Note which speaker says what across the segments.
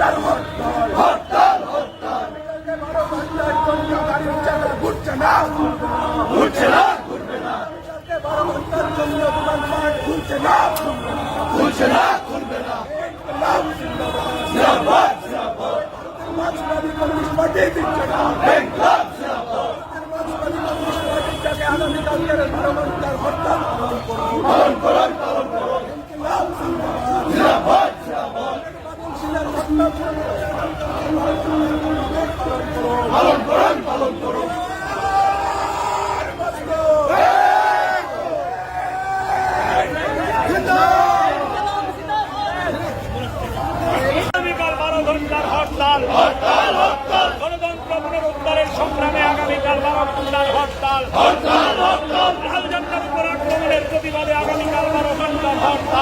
Speaker 1: হরতাল হরতাল হরতাল ঘুরছে না ঘুরছে না ঘুরবে না ঘুরছে না। ঘুরছে না, ঘুরবে না। জিন্দাবাদ জিন্দাবাদ। মার্ক্সবাদী কমিউনিস্ট পার্টি দিচ্ছে না মার্ক্সবাদী কমিউনিস্ট পার্টির যাকে আগামীকালকের বারো ঘণ্টার হরতাল পালন করুন পালন করুন পালন করুন জিন্দাবাদ জিন্দাবাদ পালন করুন পালন করুন
Speaker 2: হরতাল হরতাল হরতাল। বারো ঘণ্টার হরতাল হরতাল হরতাল লাল ঝান্ডার উপর আক্রমণের প্রতিবাদে আগামীকাল বারো ঘণ্টার হরতাল।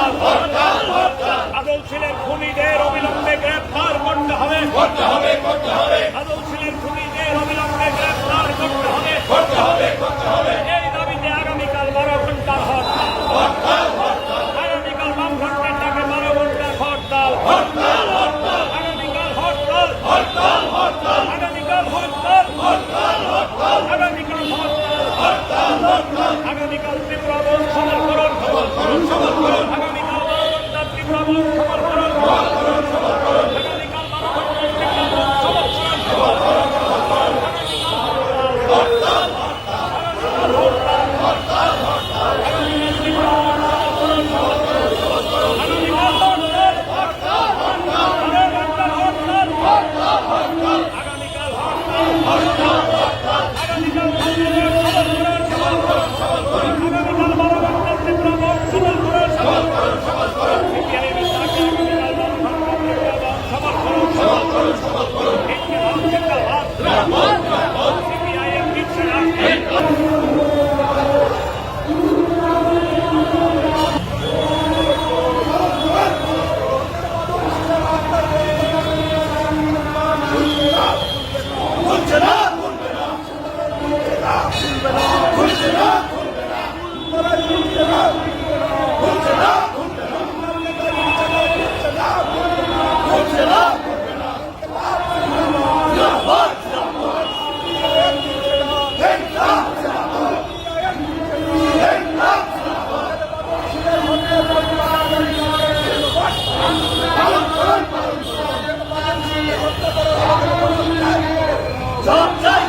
Speaker 2: আগামীকাল ত্রিপুরা বন সবল করুন আগামীকাল ত্রিপুরা বন
Speaker 1: বিজেপি